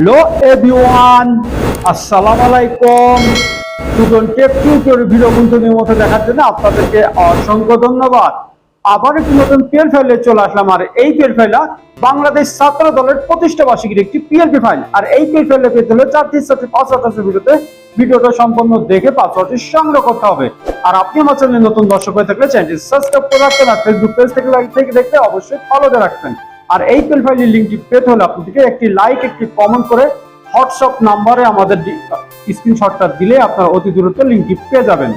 Hello everyone আসসালামু আলাইকুম take টিউটোর video কিন্তু নিয়মিত দেখার জন্য আপনাদেরকে অসংখ্য ধন্যবাদ। আবার একটি নতুন পিএল ফাইলে চলে আসলাম, আর এই পিএল ফাইলটা বাংলাদেশ ছাত্র দলের প্রতিষ্ঠা বার্ষিকীর একটি পিএলপি ফাইল আর এই পিএল ফাইলে পেতে হলে চারটি চারটি পাসওয়ার্ড আছে ভিডিওতে ভিডিওটা সম্পূর্ণ দেখে পাসওয়ার্ডটি সংগ্রহ করতে হবে। আর আপনি আমার নতুন দর্শক হয়ে থাকলে চ্যানেলটি সাবস্ক্রাইব করে রাখবেন, আর ফেসবুক পেজ থেকে থেকে দেখতে অবশ্যই ফলোতে রাখবেন। আর এই পেল ফাইলের লিঙ্কটি পেতে হলে আপনাদেরকে একটি লাইক একটি কমেন্ট করে হোয়াটসঅ্যাপ নাম্বারে আমাদের স্ক্রিনশটটা দিলে আপনারা অতি দ্রুত লিঙ্কটি পেয়ে যাবেন।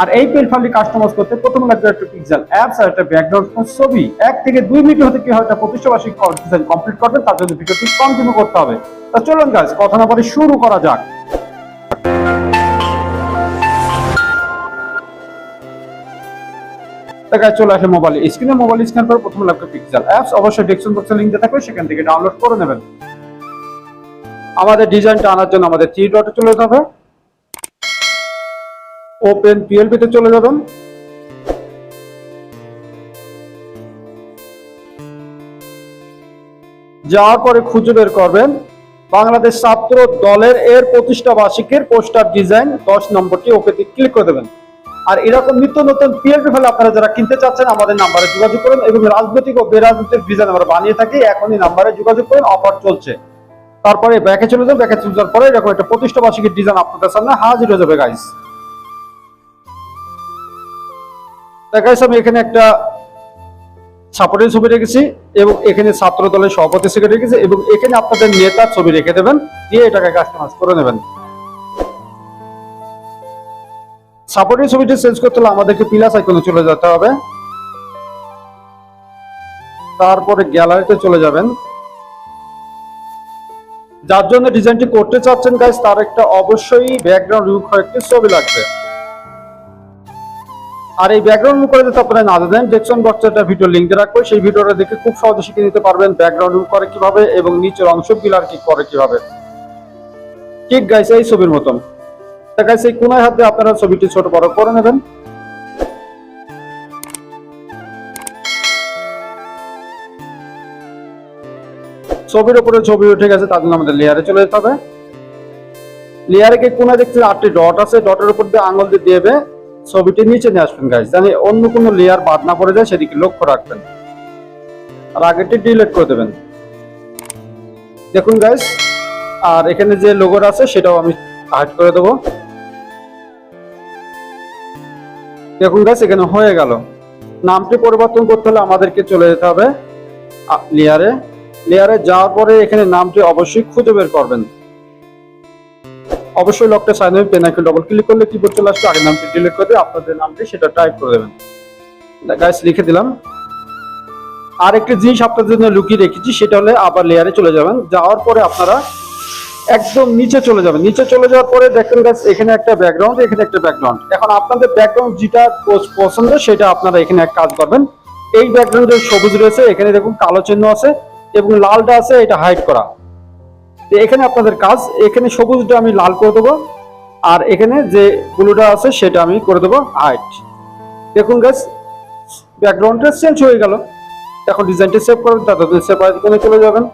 আর এই পেল ফাইলটি কাস্টমাইজ করতে প্রথম লাগবে একটা পিক্সেল অ্যাপস আর একটা ব্যাকগ্রাউন্ড ছবি। এক থেকে দুই মিনিট হতে কি হয় একটা প্রতিষ্ঠাবার্ষিক ডিজাইন কমপ্লিট করবেন, তার জন্য ভিডিওটি কন্টিনিউ করতে হবে। তা চলুন গাছ কথা না বলে শুরু করা যাক। দেখা চলে আসে মোবাইল স্ক্রিনে মোবাইল স্ক্যান করে প্রথমে লাগবে পিক্সেল অ্যাপস অবশ্যই ডেস্কটপ বক্সে লিংক দেওয়া থাকবে, সেখান থেকে ডাউনলোড করে নেবেন। আমাদের ডিজাইনটা আনার জন্য আমাদের থ্রি ডটে চলে যেতে হবে ওপেন পিএলপি তে চলে যাবেন। যাওয়ার পরে খুঁজে বের করবেন, বাংলাদেশ ছাত্র দলের এর প্রতিষ্ঠা বার্ষিকীর পোস্টার ডিজাইন দশ নম্বরটি ওকেতে ক্লিক করে দেবেন। আর এরকম নিত্য নতুন পিএলপি ফেলে আপনারা যারা কিনতে চাচ্ছেন, আমাদের নাম্বারে যোগাযোগ করুন এবং রাজনৈতিক ও বেরাজনৈতিক ডিজাইন আমরা বানিয়ে থাকি, এখনই নাম্বারে যোগাযোগ করুন অফার চলছে। তারপরে ব্যাকে চলে যান, ব্যাকে চলে যাওয়ার পরে এরকম একটা প্রতিষ্ঠা বার্ষিকীর ডিজাইন আপনাদের সামনে হাজির হয়ে যাবে গাইস গাইস আমি এখানে একটা সাপোর্টের ছবি রেখেছি এবং এখানে ছাত্র দলের সভাপতি সেক্রেটারি রেখেছি এবং এখানে আপনাদের নেতার ছবি রেখে দেবেন, দিয়ে এটাকে কাস্টমাইজ করে নেবেন। সাপোর্টের ছবিটি চেঞ্জ করতে হলে আমাদেরকে প্লাস আইকনে চলে যেতে হবে। তারপরে গ্যালারিতে চলে যাবেন। যার জন্য ডিজাইনটি করতে চাচ্ছেন গাইস তার একটা অবশ্যই ব্যাকগ্রাউন্ড রিমুভ করে একটি ছবি লাগবে। আর এই ব্যাকগ্রাউন্ড করে যদি আপনারা না ডেসক্রিপশন বক্সে একটা ভিডিও লিংক দিয়ে রাখব। সেই ভিডিওটা দেখে খুব সহজে শিখে নিতে পারবেন ব্যাকগ্রাউন্ড রিমুভ করে কীভাবে এবং নিচের অংশ বিলার কি করে কীভাবে। ঠিক গাইস এই ছবির মতন। গাইস এই কোনায় হাতে আপনারা ছবিটি ছোট বড় করে নেবেন। ছবির উপরে ছবি উঠে গেছে, তার জন্য আমাদের লেয়ারে চলে যেতে হবে। লেয়ারে গিয়ে কোনায় দেখতে আটটি ডট আছে ডটের উপর দিয়ে আঙুল দিয়ে দেবে, ছবিটি নিচে নিয়ে আসবেন গাইস জানি অন্য কোনো লেয়ার বাদ না পড়ে যায় সেদিকে লক্ষ্য রাখবেন। আর আগেরটি ডিলিট করে দেবেন। দেখুন গাইস আর এখানে যে লোগোর আছে, সেটাও আমি হাইড করে দেবো। দেখুন গাইস এখানে হয়ে গেল। নামটি পরিবর্তন করতে হলে আমাদেরকে চলে যেতে হবে লেয়ারে লেয়ারে যাওয়ার পরে এখানে নামটি অবশ্যই খুঁজে বের করবেন। অবশ্যই লকটা সাইন হবে পেন আইকন ডবল ক্লিক করলে কিবোর্ড চলে আসবে, আগে নামটি ডিলিট করে দিয়ে আপনাদের নামটি সেটা টাইপ করে দেবেন। গাইস লিখে দিলাম। আর একটি জিনিস আপনাদের জন্য লুকিয়ে রেখেছি, সেটা হলে আবার লেয়ারে চলে যাবেন। যাওয়ার পরে আপনারা একদম নিচে চলে যাবেন নিচে চলে যাওয়ার পরে দেখেন গাছ এখানে একটা ব্যাকগ্রাউন্ড এখানে একটা ব্যাকগ্রাউন্ড এখন আপনাদের ব্যাকগ্রাউন্ড যেটা পছন্দ, সেটা আপনারা এখানে এক কাজ করবেন। এই ব্যাকগ্রাউন্ডে সবুজ রয়েছে, এখানে দেখুন কালো চিহ্ন আছে এবং লালটা আছে, এটা হাইড করা। তো এখানে আপনাদের কাজ, এখানে সবুজটা আমি লাল করে দেবো, আর এখানে যে ব্লুটা আছে, সেটা আমি করে দেবো হাইট দেখুন গাছ ব্যাকগ্রাউন্ডটা চেঞ্জ হয়ে গেল। এখন ডিজাইনটা সেভ করবেন, তারপর সেভ আইকনে চলে যাবেন।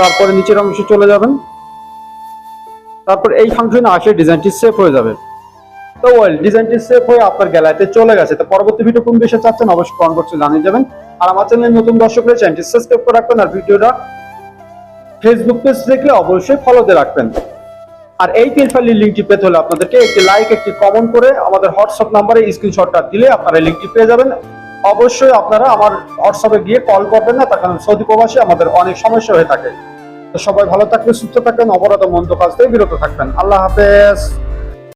তারপরে নিচের অংশে চলে যাবেন। তারপর এই ফাংশনে আসে ডিজাইনটি সেভ হয়ে যাবে। তো ওয়েল ডিজাইনটি সেভ হয়ে আপনার গ্যালারিতে চলে গেছে। তো পরবর্তী ভিডিও কোন বিষয়ে চাচ্ছেন অবশ্যই কমেন্ট বক্সে জানিয়ে যাবেন। আর আমার চ্যানেলে নতুন দর্শক রয়েছে চ্যানেলটি সাবস্ক্রাইব করে রাখবেন আর ভিডিওটা ফেসবুক পেজ দেখলে অবশ্যই ফলোতে রাখবেন। আর এই পেজ ফাইলের লিঙ্কটি পেতে হলে আপনাদেরকে একটি লাইক একটি কমেন্ট করে আমাদের হোয়াটসঅ্যাপ নাম্বারে স্ক্রিনশটটা দিলে আপনারা লিঙ্কটি পেয়ে যাবেন। অবশ্যই আপনারা আমার হোয়াটসঅ্যাপে গিয়ে কল করবেন না, তার কারণ সৌদি প্রবাসী, আমাদের অনেক সমস্যা হয়ে থাকে। তো সবাই ভালো থাকবেন সুস্থ থাকবেন অপরাধ মন্দ কাজ থেকে বিরত থাকবেন। আল্লাহ হাফেজ।